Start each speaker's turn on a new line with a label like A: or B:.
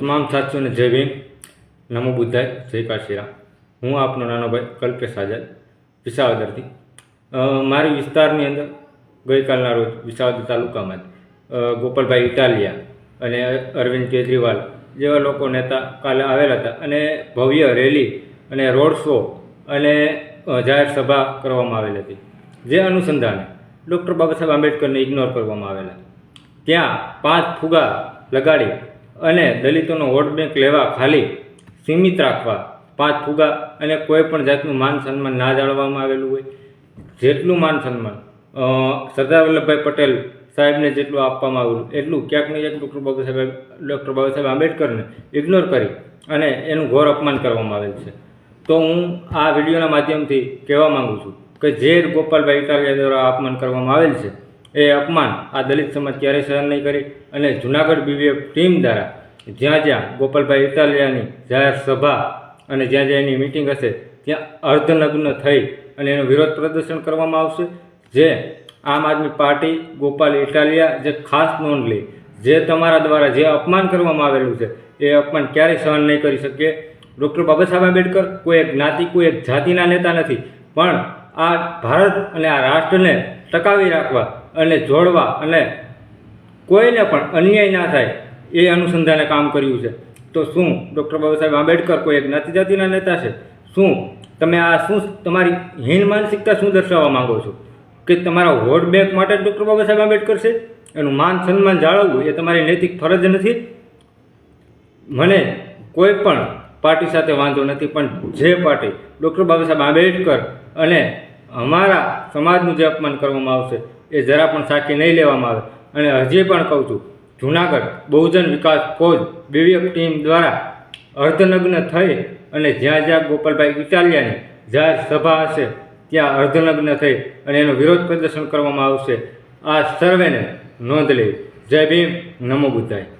A: તમામ સાથીઓને જય ભીમ. નમો બુદ્ધાય. જય કાશીરામ હું આપનો નાનો ભાઈ કલ્પેશ આઝાદ, વિસાવદરથી. મારી વિસ્તારની અંદર ગઈકાલના રોજ વિસાવદર તાલુકામાં ગોપાલભાઈ ઇટાલિયા અને અરવિંદ કેજરીવાલ જેવા લોકો નેતા કાલે આવેલા હતા અને ભવ્ય રેલી અને રોડ શો અને જાહેર સભા કરવામાં આવેલી હતી. જે અનુસંધાને ડૉક્ટર બાબા સાહેબ આંબેડકરને ઇગ્નોર કરવામાં આવેલા. ત્યાં પાંચ ફુગા લગાડી અને દલિતોનો વોટ બેંક લેવા ખાલી સીમિત રાખવા, પાંચ ફુગા અને કોઈ પણ જાતનું માન સન્માન ના જાળવવામાં આવેલું હોય. જેટલું માન સન્માન સરદાર વલ્લભભાઈ પટેલ સાહેબને જેટલું આપવામાં આવેલું, એટલું ક્યાંક ને ક્યાંક ડૉક્ટર બાબા સાહેબ, ડૉક્ટર બાબા સાહેબ આંબેડકરને ઇગ્નોર કરી અને એનું ઘોર અપમાન કરવામાં આવેલ છે. તો હું આ વિડીયોના માધ્યમથી કહેવા માગું છું કે જે ગોપાલભાઈ ઇટાલિયા દ્વારા અપમાન કરવામાં આવેલ છે એ અપમાન આ દલિત સમાજ ક્યારેય સહન નહીં કરી અને જુનાગઢ બીવીએફ ટીમ દ્વારા જ્યાં જ્યાં ગોપાલભાઈ ઇટાલિયાની જાહેર સભા અને જ્યાં જ્યાં એની મિટિંગ હશે, ત્યાં અર્ધનગ્ન થઈ અને એનું વિરોધ પ્રદર્શન કરવામાં આવશે. જે આમ આદમી પાર્ટી ગોપાલ ઇટાલિયા જે ખાસ નોંધ લે, જે તમારા દ્વારા જે અપમાન કરવામાં આવેલું છે, એ અપમાન ક્યારેય સહન નહીં કરી શકીએ ડૉક્ટર બાબા સાહેબ આંબેડકર કોઈ એક જ્ઞાતિ, કોઈ એક જાતિના નેતા નથી, પણ આ ભારત અને આ રાષ્ટ્રને ટકાવી રાખવા અને જોડવા અને કોઈને પણ અન્યાય ના થાય એ અનુસંધાને કામ કર્યું છે. તો શું ડૉક્ટર બાબા સાહેબ આંબેડકર કોઈ એક જ્ઞાતિ જાતિના નેતા છે? શું તમે આ શું તમારી હીન માનસિકતા શું દર્શાવવા માંગો છો? કે તમારા વોટ બેંક માટે ડૉક્ટર બાબા સાહેબ આંબેડકર છે? એનું માન સન્માન જાળવવું એ તમારી નૈતિક ફરજ નથી? મને કોઈ પણ પાર્ટી સાથે વાંધો નથી, પણ જે પાર્ટી ડૉક્ટર બાબા સાહેબ આંબેડકર અને અમારા સમાજનું જે અપમાન કરવામાં આવશે, એ જરા પણ સાચી નહીં લેવામાં આવે. અને હજી પણ કહું છું, જુનાગઢ બહુજન વિકાસ ફોજ બીવીએફ ટીમ દ્વારા અર્ધનગ્ન થઈ અને જ્યાં જ્યાં ગોપાલભાઈ ઇટાલિયાની જાહેર સભા હશે, ત્યાં અર્ધનગ્ન થઈ અને એનો વિરોધ પ્રદર્શન કરવામાં આવશે. આ સર્વેને નોંધ લેવી જય ભીમ. નમો બુદ્ધાય.